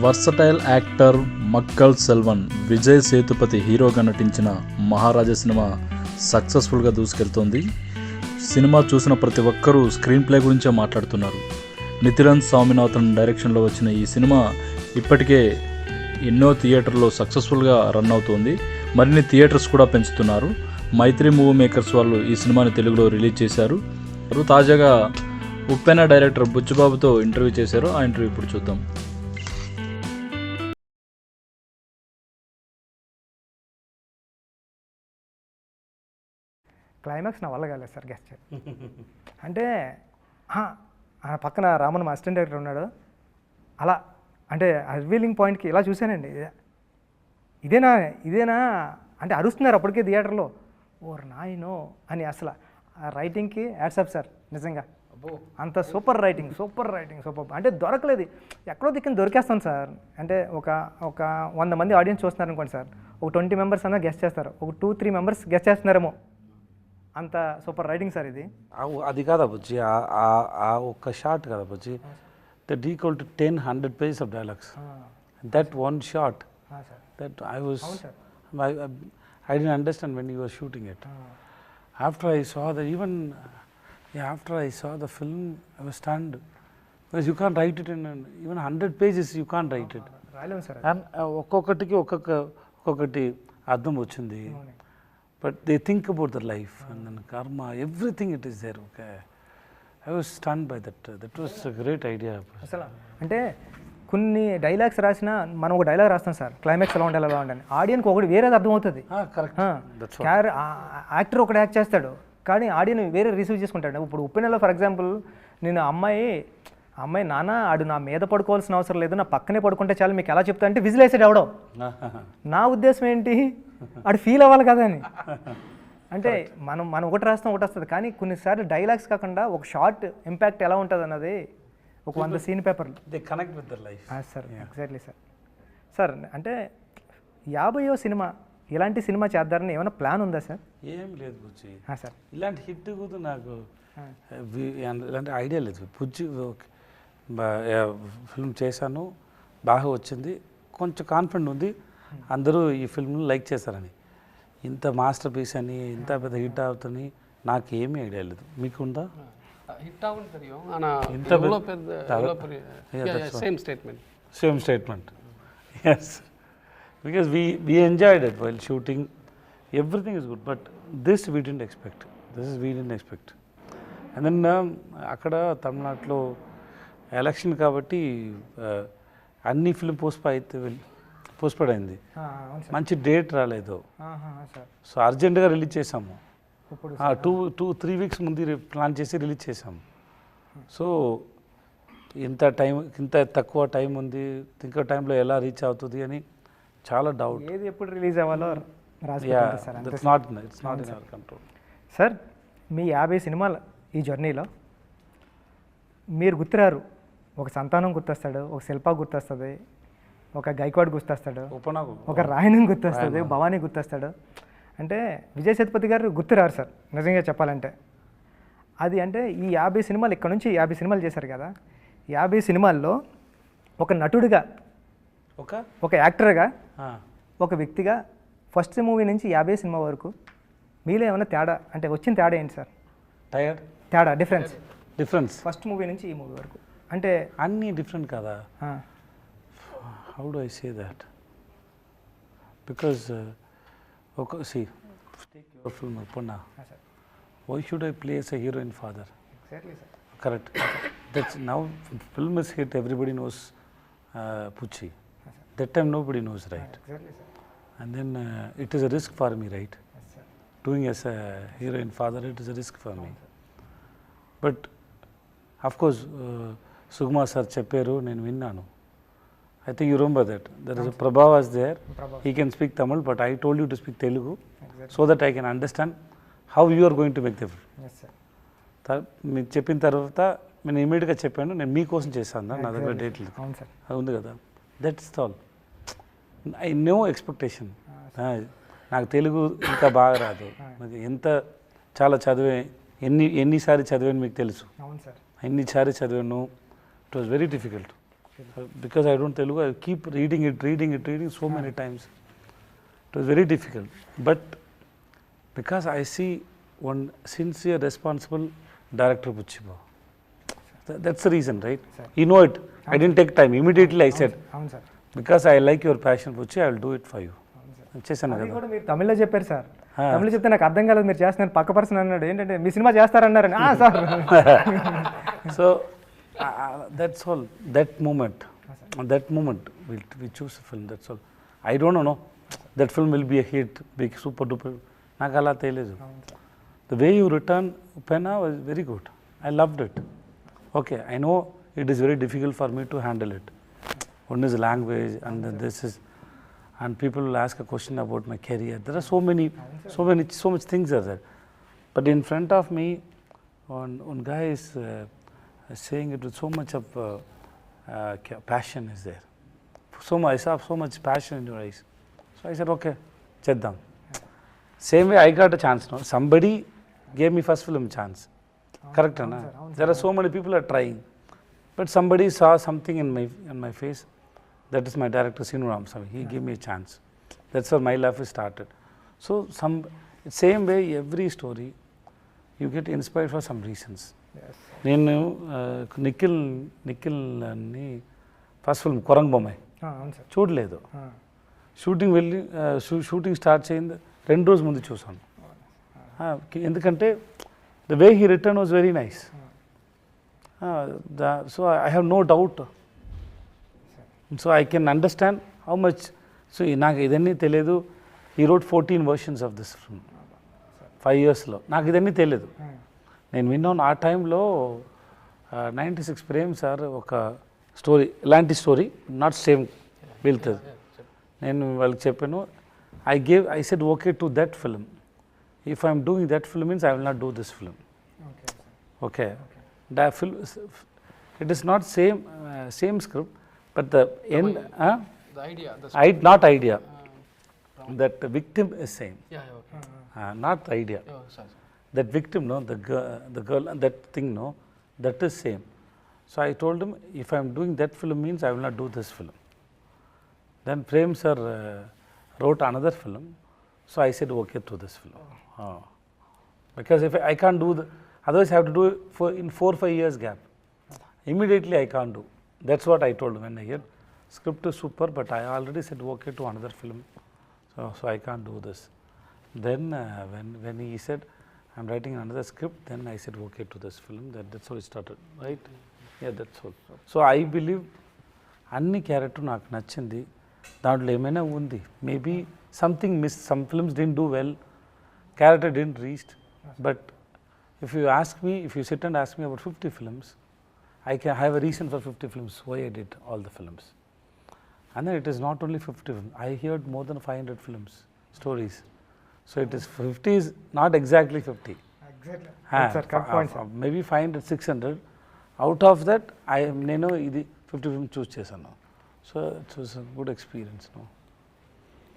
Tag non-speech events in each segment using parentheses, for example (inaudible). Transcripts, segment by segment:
Versatile actor Makkal Selvan Vijay Sethupathi హీరోగా నటించిన మహారాజా cinema సక్సెస్ఫుల్గా దూసుకెళ్తోంది. సినిమా చూసిన ప్రతి ఒక్కరూ స్క్రీన్ ప్లే గురించే మాట్లాడుతున్నారు. నితిరన్ స్వామినాథన్ డైరెక్షన్లో వచ్చిన ఈ సినిమా ఇప్పటికే ఎన్నో థియేటర్లో సక్సెస్ఫుల్గా రన్ అవుతోంది. మరిన్ని థియేటర్స్ కూడా పెంచుతున్నారు. మైత్రి మూవీ మేకర్స్ వాళ్ళు ఈ సినిమాని తెలుగులో రిలీజ్ చేశారు. తాజాగా ఉప్పెన డైరెక్టర్ బుచ్చుబాబుతో ఇంటర్వ్యూ చేశారు. ఆ ఇంటర్వ్యూ ఇప్పుడు చూద్దాం. క్లైమాక్స్ నా వల్ల కాలేదు సార్ గెస్ట్ (laughs) అంటే పక్కన రామన్ మా అసిస్టెంట్ డైరెక్టర్ ఉన్నాడు. అలా అంటే రివీలింగ్ పాయింట్కి ఇలా చూశానండి. ఇదే- ఇదేనా ఇదేనా అంటే అరుస్తున్నారు అప్పటికే థియేటర్లో. ఓర్ నాయనో అని అసలు ఆ రైటింగ్కి యాడ్సప్ సార్ నిజంగా. అంత super writing super writing super అంటే దొరకలేదు. ఎక్కడో దిక్కున దొరికేస్తాం సార్. అంటే ఒక ఒక వంద మంది ఆడియన్స్ చూస్తున్నారు అనుకోండి సార్. ఒక ట్వంటీ మెంబర్స్ అన్నా గెస్ట్ చేస్తారు. ఒక టూ త్రీ మెంబర్స్ గెస్ట్ చేస్తున్నారేమో. అంత సూపర్ రైటింగ్ సార్ ఇది. ఆ- అది కాదా బుజ్జి? ఆ- ఒక్క షార్ట్ కదా బుజ్జి? That equal to ten hundred pages of dialogues that one shot that I was. I didn't understand when you are shooting it after I saw the even after I saw the film I was stand because you can write it in even hundred pages you can write it and ఒక్కొక్కటికి ఒక్కొక్క ఒక్కొక్కటి అర్థం వచ్చింది. But they think about the life and then karma everything it is there okay I was stand by that that was great idea అసలు అంటే కొన్ని dialogues రాసినా మనం ఒక డైలాగ్ రాస్తాం సార్ క్లైమాక్స్ ఎలా ఉండాలి ఎలా ఉండాలి ఆడియన్కి ఒకటి వేరేది అర్థమవుతుంది. యాక్టర్ ఒకటి యాక్ట్ చేస్తాడు కానీ ఆడియన్ వేరే రిసీవ్ చేసుకుంటాడు. ఇప్పుడు ఉప్పెనలో ఫర్ ఎగ్జాంపుల్ నేను అమ్మాయి అమ్మాయి నాన్న ఆడు నా మీద పడుకోవాల్సిన అవసరం లేదు నా పక్కనే పడుకుంటే చాలు మీకు ఎలా చెప్తా అంటే విజిల్ వేసాడు ఎవడో. నా ఉద్దేశం ఏంటి? ఆడు ఫీల్ అవ్వాలి కదా అని. (laughs) అంటే మనం మనం ఒకటి రాస్తాం ఒకటి వస్తుంది. కానీ కొన్నిసార్లు డైలాగ్స్ కాకుండా ఒక షార్ట్ ఇంపాక్ట్ ఎలా ఉంటుంది అన్నది ఒక వంద సీన్ పేపర్లు they connect with life sir exactly sir sir అంటే యాభయో సినిమా ఇలాంటి సినిమా చేద్దారని ఏమైనా ప్లాన్ ఉందా సార్ ఏం లేదు బుజ్జి. సార్ ఇలాంటి హిట్ కూడా నాకు వి- ఇలాంటి ఐడియా లేదు. బుజ్జి ఫిల్మ్ చేశాను బాగా వచ్చింది కొంచెం కాన్ఫిడెంట్ ఉంది. అందరూ ఈ ఫిల్మ్ని లైక్ చేశారని. ఇంత మాస్టర్ పీస్ అని ఇంత పెద్ద హిట్ అవుతుంది నాకు ఏమీ ఐడియా లేదు. మీకుందా? Hit same statement statement yes because we we enjoyed it while shooting everything is good but this we didn't expect this is we didn't expect and then అక్కడ తమిళనాడులో ఎలక్షన్ కాబట్టి uh, అన్ని film post అయితే వెళ్ళి పోస్ట్పోడ్ అయింది. మంచి date రాలేదు. So అర్జెంటుగా రిలీజ్ చేసాము టూ టూ త్రీ వీక్స్ ముందు ప్లాన్ చేసి రిలీజ్ చేసాము సో ఇంత టైం ఇంత తక్కువ టైం ఉంది ఇంకో టైంలో ఎలా రీచ్ అవుతుంది అని చాలా డౌట్. ఏది ఎప్పుడు రిలీజ్ అవ్వాలో not it's not in our control sir మీ యాభై సినిమాలు ఈ జర్నీలో మీరు గుర్తురారు. ఒక సంతానం గుర్తొస్తాడు ఒక శిల్ప గుర్తొస్తుంది ఒక గైక్వాడ్ గుర్తొస్తాడు. ఒక రాయణం గుర్తొస్తుంది భవానీ గుర్తొస్తాడు. అంటే విజయ్ సేతుపతి గారు గుర్తురారు సార్ నిజంగా చెప్పాలంటే. అది అంటే ఈ యాభై సినిమాలు ఇక్కడ నుంచి యాభై సినిమాలు చేశారు కదా. యాభై సినిమాల్లో ఒక నటుడిగా ఒక? ఒక యాక్టర్గా ఒక వ్యక్తిగా ఫస్ట్ మూవీ నుంచి యాభై సినిమా వరకు మీలో ఏమైనా తేడా? అంటే వచ్చిన తేడా ఏంటి సార్? టైర్డ్ తేడా డిఫరెన్స్. డిఫరెన్స్. ఫస్ట్ మూవీ నుంచి ఈ మూవీ వరకు. అంటే అన్నీ డిఫరెంట్ కదా. Ah, how do I say that because ఒక C take your film ఒప్పన్నా ah sir why should I play as a heroine father exactly sir Correct. That's now film is hit. Everybody knows uh, Pucci. That time nobody knows, right? Exactly sir And then uh, it is a risk for me, right? Sir Doing as a heroine father, it is a risk for me. But of course, uh, Sugma sir చెప్పారు నేను విన్నాను I think you remember that there is Prabha was there he can speak Tamil but I told you to speak Telugu so that I can understand how you are going to make the film yes sir త- మీకు చెప్పిన తర్వాత నేను ఇమీడియట్గా చెప్పాను నేను మీకోసం చేశాను నా దగ్గర డేట్ లేదు అది ఉంది కదా. That's all I no expectation నాకు తెలుగు ఇంకా బాగా రాదు. నాకు ఎంత చాలా చదివే ఎన్ని ఎన్నిసారి చదివాను మీకు తెలుసు. ఎన్నిసారి చదివాను it was very difficult because I don't Telugu, I keep reading it, reading it, reading so many times. It was very difficult. But because I see one sincere, responsible director Puchiba. Tha- That's the reason, right? Sir. You know it. I didn't take time. Immediately I said, because I like your passion, Puchi, I will do it for you. చేశాను అది కదా కూడా మీరు తమిళ్ళో చెప్పారు sir. తమిళ చెప్తే నాకు అర్థం కాలేదు మీరు చేస్తున్నారు పక్క పర్సన్ అన్నాడు ఏంటంటే మీ cinema చేస్తారన్నారని sir So Uh, uh, that's all. That moment, that moment, we we choose a film. That's all. I don't know. That film will be a hit, big super duper. Nagala The way you return Pena was very good. I loved it. Okay, I know it is very difficult for me to handle it. One is language, and then this is, and people will ask a question about my career. There are so many, so many, so much things are there. But in front of me, one, one guy is. Uh, saying it with so much of uh, uh, passion is there. So much, I saw so much passion in your eyes. So I said, okay, cheddam. Same way I got a chance now. Somebody gave me first film chance. Correct, Anna? There are so many people are trying. But somebody saw something in my, in my face. That is my director, Sinu Ramasamy. He gave me a chance. That's where my life is started. So, some same way, every story, you get inspired for some reasons. నేను నిఖిల్ నిఖిల్ అని first film కొరంగ్ Bommai. చూడలేదు. Shooting వెళ్ళి shooting start చేయింది రెండు రోజు ముందు చూసాను ఎందుకంటే the way he written was very nice. So I have no doubt. So I can understand how much so నాకు ఇదన్నీ తెలియదు ఈ wrote fourteen versions of this film. Five ఇయర్స్లో. నాకు ఇదన్నీ తెలియదు నేను విన్నాను ఆ టైంలో నైంటీ సిక్స్ ప్రేమ్ సార్ ఒక స్టోరీ ఇలాంటి స్టోరీ నాట్ సేమ్ వెళ్తుంది. నేను వాళ్ళకి చెప్పాను I gave I said okay to that film if I'm doing that film means I will not do this film okay Okay. The film, it is not same uh, same script, but the end, uh, The idea, the I, not idea. That victim is same, yeah, yeah, okay. not the idea. Oh, sorry, sorry. That victim, no, the girl, the girl, that thing, no, that is same. So I told him, if I am doing that film means I will not do this film. Then Prem sir uh, wrote another film, so I said okay to this film. Ah. Because if I, I can't do the, otherwise I have to do it for in four five years gap. Immediately I can't do. That's what I told him when I heard script is super, but I already said okay to another film, so so I can't do this. Then uh, when when he said I'm writing another script, then I said okay to this film. That that's how it started, right? Yeah, that's all. So I believe అన్ని character నాకు నచ్చింది దాంట్లో ఏమైనా ఉంది maybe something miss some films didn't do well character didn't reached but if you ask me if you sit and ask me about fifty films I can have a reason for fifty films why I did all the films And it is not only fifty 50 films. I heard more than 500 films, stories. So it is 50 is not exactly 50. Exactly Ah, uh, point uh, maybe 500, 600. Out of that, I నేను ఇది fifty film choose చేశాను. So was good experience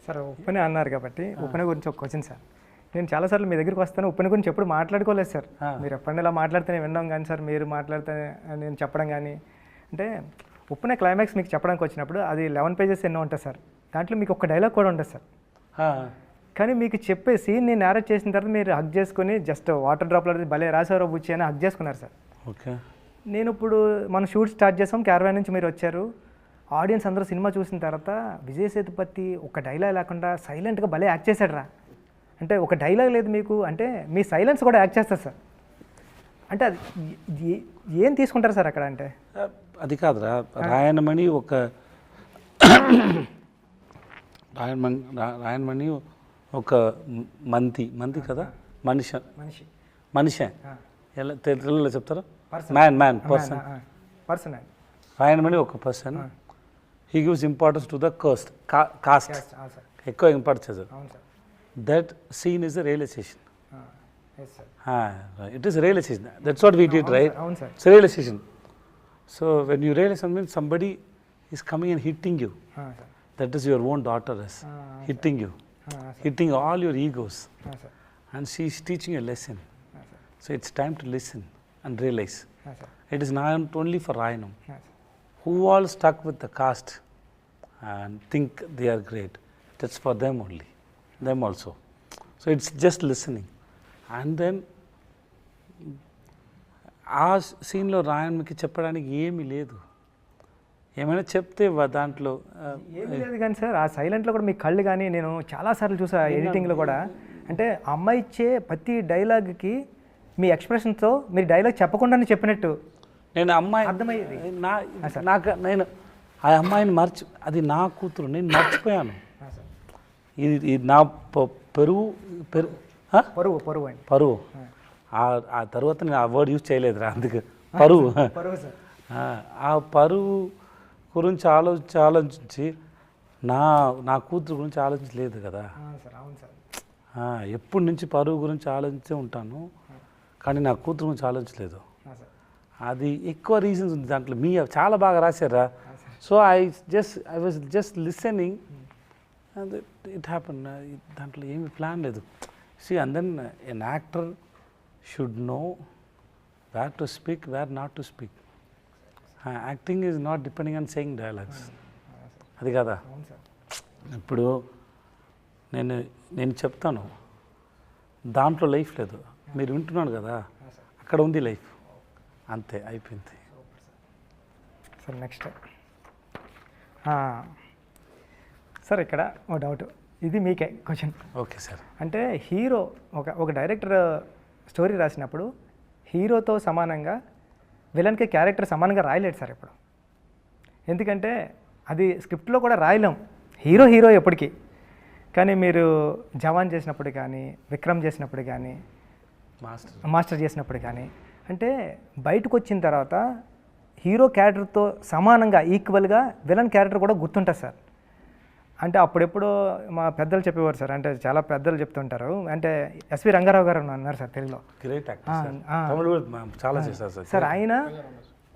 sir Uppena అన్నారు కాబట్టి ఉప్పెన గురించి ఒక question sir నేను చాలాసార్లు మీ దగ్గరికి వస్తాను ఉప్పెన గురించి ఎప్పుడు మాట్లాడుకోలేదు సార్. మీరు ఎప్పుడైనా ఇలా మాట్లాడితేనే విన్నాం కానీ సార్ మీరు మాట్లాడితే నేను చెప్పడం కానీ. అంటే ఉప్పెన క్లైమాక్స్ మీకు చెప్పడానికి వచ్చినప్పుడు అది లెవెన్ పేజెస్ ఎన్నో ఉంటుంది సార్ దాంట్లో మీకు ఒక డైలాగ్ కూడా ఉంటుంది సార్ కానీ మీకు చెప్పే సీన్ నేను నేరేట్ చేసిన తర్వాత మీరు హక్ చేసుకొని జస్ట్ వాటర్ డ్రాప్లో భలే రాసారో బుచ్చి అని హక్ చేసుకున్నారు సార్. ఓకే. నేను ఇప్పుడు మనం షూట్ స్టార్ట్ చేసాం క్యారవాన్ నుంచి మీరు వచ్చారు. ఆడియన్స్ అందరూ సినిమా చూసిన తర్వాత విజయ్ సేతుపతి ఒక డైలాగ్ లేకుండా సైలెంట్గా భలే యాక్ట్ చేశాడు రా అంటే ఒక డైలాగ్ లేదు మీకు అంటే మీ సైలెన్స్ కూడా యాక్ట్ చేస్తారు సార్. అంటే అది ఏ- తీసుకుంటారు సార్ అక్కడ అంటే? అది కాదురా. రాయనమణి ఒక రాయనమణి రాయనమణి ఒక మంతి మంతి కదా? మనిషి. మనిషి. మనిషే? ఎలా తెలుగులో చెప్తారా. మ్యాన్ మ్యాన్ పర్సన్ పర్సన్ అండి రాయనమణి ఒక person he gives importance to the cast cast ఎక్కువ importance sir that scene is realization it is realization that's what we did right a realization. So when you realize something, somebody is coming and hitting you. Sir That is your own daughter is Ah, hitting all your egos, and she is teaching a lesson. So it's time to listen and realize. It is not only for Rayanam. who all stuck with the caste and think they are great. That's for them only, them also. So it's just listening. And then ఆ సీన్లో రాయన్కి చెప్పడానికి ఏమీ లేదు ఏమైనా చెప్తే దాంట్లో. లేదు కానీ సార్ ఆ సైలెంట్లో కూడా మీ కళ్ళు కానీ నేను చాలాసార్లు చూసా ఎడిటింగ్లో కూడా. అంటే అమ్మాయి ఇచ్చే ప్రతి డైలాగ్కి మీ ఎక్స్ప్రెషన్తో మీరు డైలాగ్ చెప్పకుండానే చెప్పినట్టు. నేను అమ్మాయి అర్థమయ్యేది. నా నాకు నేను ఆ అమ్మాయిని మర్చి అది నా కూతురు నేను మర్చిపోయాను. ఇది నా పెరుగు పెరుగు? పరువు పరువు అండి. పరువు. ఆ- తర్వాత నేను ఆ వర్డ్ యూజ్ చేయలేదురా అందుకు. పరువు. పరువు సార్. ఆ, ఆ పరువు గురించి ఆలోచించి ఆలోచించి నా నా కూతురు గురించి ఆలోచించలేదు కదా. ఎప్పటి నుంచి పరువు గురించి ఆలోచించే ఉంటాను కానీ నా కూతురు గురించి ఆలోచించలేదు. అది ఎక్కువ రీజన్స్ ఉంది దాంట్లో. మీ చాలా బాగా రాశారా? So I just I was just listening it happen దాంట్లో ఏమి ప్లాన్ లేదు. See and then an actor should know where to speak where not to speak acting is not depending on saying dialogues అది కదా? ఇప్పుడు నేను నేను చెప్తాను. దాంట్లో లైఫ్ లేదు. మీరు వింటున్నాను కదా? అక్కడ ఉంది లైఫ్ అంతే అయిపోయింది. సార్. నెక్స్ట్ సార్ ఇక్కడ ఓ డౌట్ ఇది మీకే క్వశ్చన్ ఓకే సార్. అంటే హీరో ఒక ఒక డైరెక్టర్ స్టోరీ రాసినప్పుడు హీరోతో సమానంగా విలన్కి క్యారెక్టర్ సమానంగా రాయలేడు సార్ ఇప్పుడు ఎందుకంటే అది స్క్రిప్ట్లో కూడా రాయలేం. హీరో హీరో ఎప్పటికీ. కానీ మీరు జవాన్ చేసినప్పుడు కానీ విక్రమ్ చేసినప్పుడు కానీ మాస్టర్. మాస్టర్ చేసినప్పుడు కానీ అంటే బయటకు వచ్చిన తర్వాత హీరో క్యారెక్టర్తో సమానంగా ఈక్వల్గా విలన్ క్యారెక్టర్ కూడా గుర్తుంటుంది సార్. అంటే అప్పుడెప్పుడు మా పెద్దలు చెప్పేవారు సార్. అంటే చాలా పెద్దలు చెప్తుంటారు. అంటే ఎస్వి రంగారావు గారు అన్నారు సార్ తెలుగులో. గ్రేట్ చాలా చేశారు సార్. సార్ ఆయన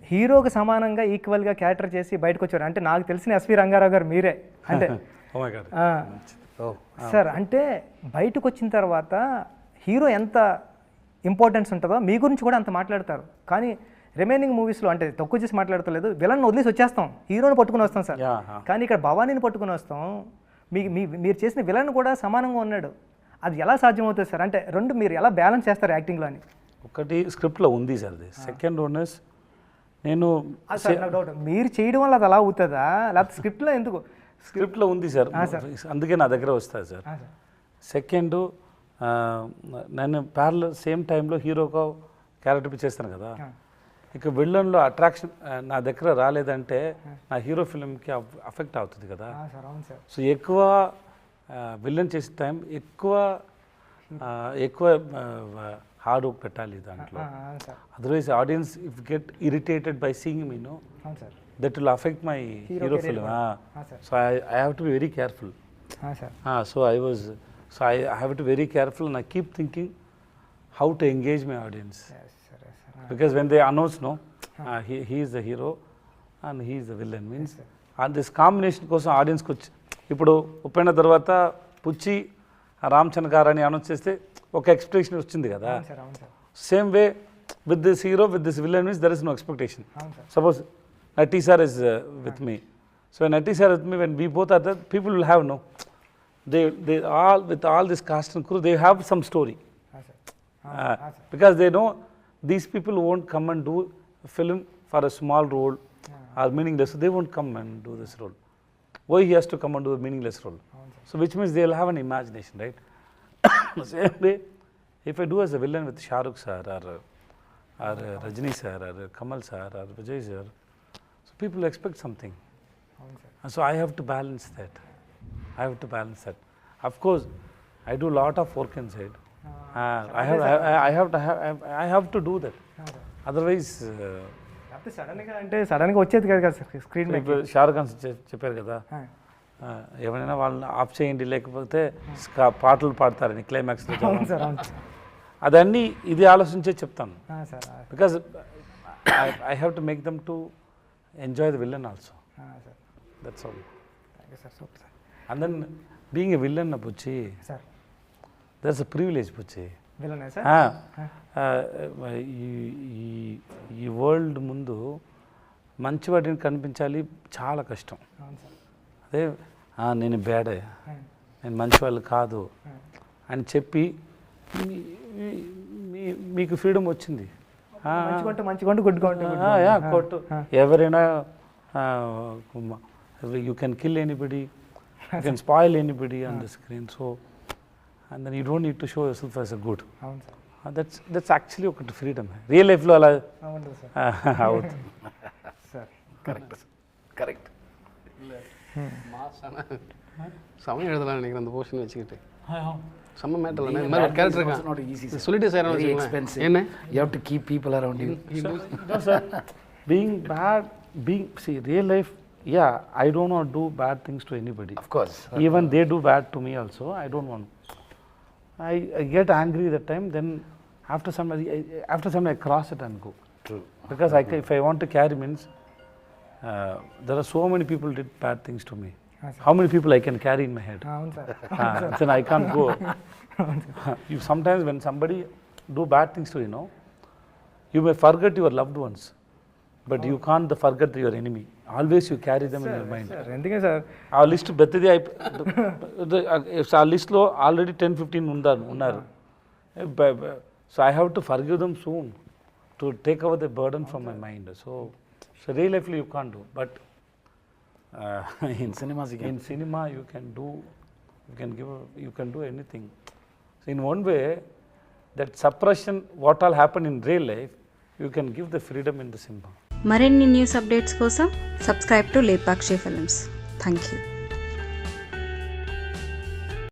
హీరోకి సమానంగా ఈక్వల్గా క్యారెక్టర్ చేసి బయటకు వచ్చారు అంటే నాకు తెలిసిన ఎస్వి రంగారావు గారు మీరే. అంటే (laughs) ఆ, ఓ సార్ అంటే బయటకు వచ్చిన తర్వాత హీరో ఎంత ఇంపార్టెన్స్ ఉంటుందో మీ గురించి కూడా అంత మాట్లాడతారు. కానీ రిమైనింగ్ మూవీస్లో అంటే తక్కువ చేసి మాట్లాడతలేదు విలన్ వదిలేసి వచ్చేస్తాం. హీరోని పట్టుకుని వస్తాం సార్. కానీ ఇక్కడ భవానీని పట్టుకుని వస్తాం. మీ మీ మీరు చేసిన విలన్ కూడా సమానంగా ఉన్నాడు. అది ఎలా సాధ్యమవుతుంది సార్? అంటే రెండు మీరు ఎలా బ్యాలెన్స్ చేస్తారు యాక్టింగ్లో అని ఒకటి స్క్రిప్ట్లో ఉంది సార్ అది. సెకండ్ వన్ ఇస్ నేను డౌట్ మీరు చేయడం వల్ల అది అలా అవుతుందా? లేకపోతే స్క్రిప్ట్లో ఎందుకు? స్క్రిప్ట్లో ఉంది సార్. అందుకే నా దగ్గర వస్తుంది సార్. సెకండ్ నేను ప్యారల్ సేమ్ టైంలో హీరోగా క్యారెక్టర్ చేస్తాను కదా. ఇక విలన్లో అట్రాక్షన్ నా దగ్గర రాలేదంటే నా హీరో ఫిల్మ్కి అఫెక్ట్ అవుతుంది కదా. సో ఎక్కువ విలన్ చేసే టైం ఎక్కువ ఎక్కువ హార్డ్ వర్క్ పెట్టాలి దాంట్లో. Otherwise audience if get irritated by seeing me no అవును sir. That will affect my hero film so I I have to be very careful ah, sir. Ah, so I was, so I, I have to be very careful and I keep thinking because when they announce no he's the hero and he's the villain means and this combination కోసం ఆడియన్స్కి వచ్చి ఇప్పుడు ఉప్పైన తర్వాత పుచ్చి రామ్ చంద్ర అని announce చేస్తే ఒక expectation వచ్చింది కదా. Same way with this hero with this villain means there is no expectation suppose నటీ sir. Is with me so నటీ sir with me when we both at that people will have no they they all with all this cast and crew they have some story because they know these people won't come and do a film for a small role yeah. or meaningless. They won't come and do this role. Why he has to come and do a meaningless role? So which means they'll have an imagination, right? (coughs) Same way, if I do as a villain with Shah Rukh sir or, or uh, Rajni sir or Kamal sir or Vijay sir, so people expect something. And so I have to balance that. I have to balance that. Of course, I do lot of work inside. Do that. Otherwise, uh, లేకపోతే సడన్గా అంటే సడన్గా వచ్చేది కదా కదా sir screen Shahrukh Khan చెప్పారు కదా. ఆ, ఎవరైనా వాళ్ళని ఆఫ్ చేయండి లేకపోతే పాటలు పాడతారని సార్ అదన్నీ ఇది ఆలోచించే చెప్తాను. ఆ, sir ah, because I have to make them to enjoy the villain also ah, sir. That's all then being a villain Puchchi sir. That's a privilege పుచ్చి ఈ వరల్డ్ ముందు మంచి వాటిని కనిపించాలి చాలా కష్టం. అదే "ఆ, నేను బ్యాడే నేను మంచి వాళ్ళు కాదు. అని చెప్పి మీకు ఫ్రీడమ్ వచ్చింది. కొట్టు ఎవరైనా you can kill anybody you can spoil anybody on the screen so And then you don't need to show yourself as a good అవును సార్ దట్స్ దట్స్ యాక్చువల్లీ ఒకటి ఫ్రీడమ్ రియల్ లైఫ్లో అలా అవును సార్ ఆ, అవుతుంది సార్ கரெக்ட் மாசான சமயம் எழுதலாம் நினைக்கிறேன் அந்த போர்ஷன் வச்சுக்கிட்டு செம்ம மேட்டர் இந்த மாதிரி ஒரு கேரக்டர் not இருக்கான் easy, இது சொல்லிட்டு சார் Very expensive. என்ன You have to keep people around you. no, sir. being bad, being see, real life. Yeah, I don't want to do bad things to anybody. Of course. Even they do bad to me also. I, I, get angry that time, then after some, I, after some I cross it and go. True. Because I, if I want to carry means, uh, there are so many people did bad things to me. How many people I can carry in my head? Ah, (laughs) then I can't go. you sometimes when somebody do bad things to you know, you may forget your loved ones. But you can't forget your enemy. Always you carry them in your mind. Sir ఎందుకే sir ఆ list పెద్దది అయిపో ఆ లిస్ట్లో already ten fifteen ఉన్నారు ఉన్నారు so I have to forgive them soon to take our the burden from my mind so so real లైఫ్లో you can't do but in cinemas you can. in cinema you can do you can give a- you can do anything so in one way that suppression what all happen in real life you can give the freedom in the cinema మరిన్ని news updates కోసం subscribe to Lepakshi films. Thank you